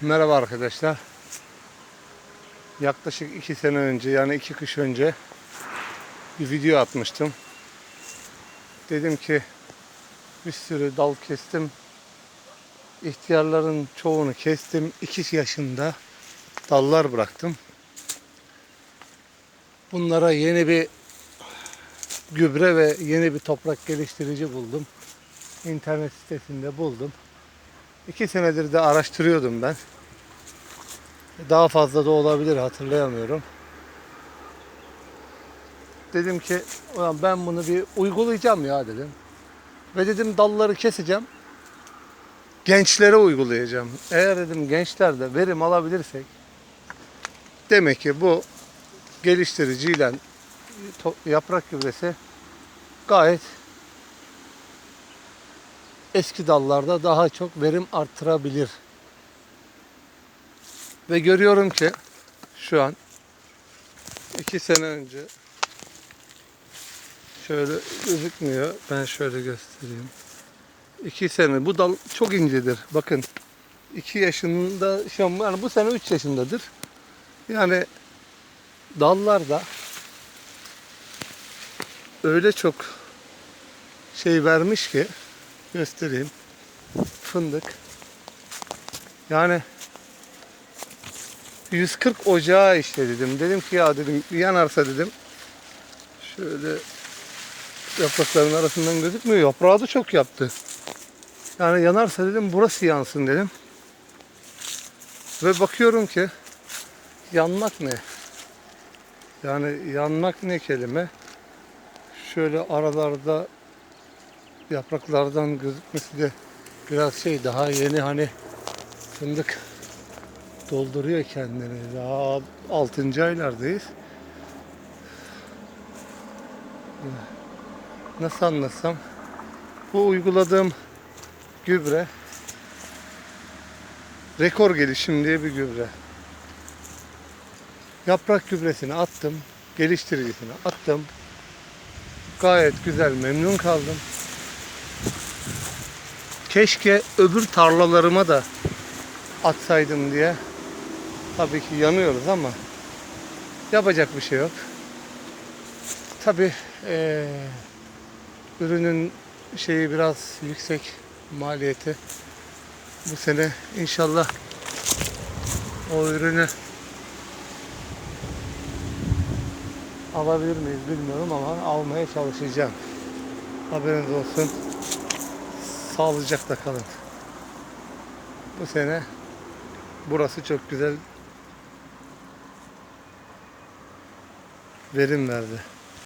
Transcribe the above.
Merhaba arkadaşlar. Yaklaşık iki sene önce yani iki kış önce bir video atmıştım. Dedim ki bir sürü dal kestim. İhtiyarların çoğunu kestim. İki yaşında dallar bıraktım. Bunlara yeni bir gübre ve yeni bir toprak geliştirici buldum. İnternet sitesinde buldum. İki senedir de araştırıyordum ben. Daha fazla da olabilir hatırlayamıyorum. Dedim ki ulan ben bunu bir uygulayacağım ya dedim. Ve dedim dalları keseceğim. Gençlere uygulayacağım. Eğer dedim gençlerde verim alabilirsek demek ki bu geliştiriciyle yaprak gübresi gayet eski dallarda daha çok verim artırabilir. Ve görüyorum ki şu an iki sene önce şöyle gözükmüyor. Ben şöyle göstereyim. İki sene. Bu dal çok incedir. Bakın. iki yaşında şu an yani bu sene üç yaşındadır. Yani dallarda öyle çok şey vermiş ki göstereyim. Fındık. Yani 140 ocağı işte dedim. Dedim ki ya dedim yanarsa dedim. Şöyle yaprakların arasından gözükmüyor. Yaprağı da çok yaptı. Yani yanarsa dedim burası yansın dedim. Ve bakıyorum ki yanmak ne? Yani yanmak ne kelime? Şöyle aralarda yapraklardan gözükmesi de biraz şey daha yeni hani fındık dolduruyor kendini. Daha 6. aylardayız. Nasıl anlatsam? Bu uyguladığım gübre rekor gelişim diye bir gübre. Yaprak gübresini attım. Geliştiricisini attım. Gayet güzel memnun kaldım. Keşke öbür tarlalarıma da atsaydım diye. Tabii ki yanıyoruz ama yapacak bir şey yok. Tabii eee, ürünün şeyi biraz yüksek maliyeti. Bu sene inşallah o ürünü alabilir miyiz bilmiyorum ama almaya çalışacağım. Haberiniz olsun. Sağlıcakla kalın. Bu sene burası çok güzel verim verdi.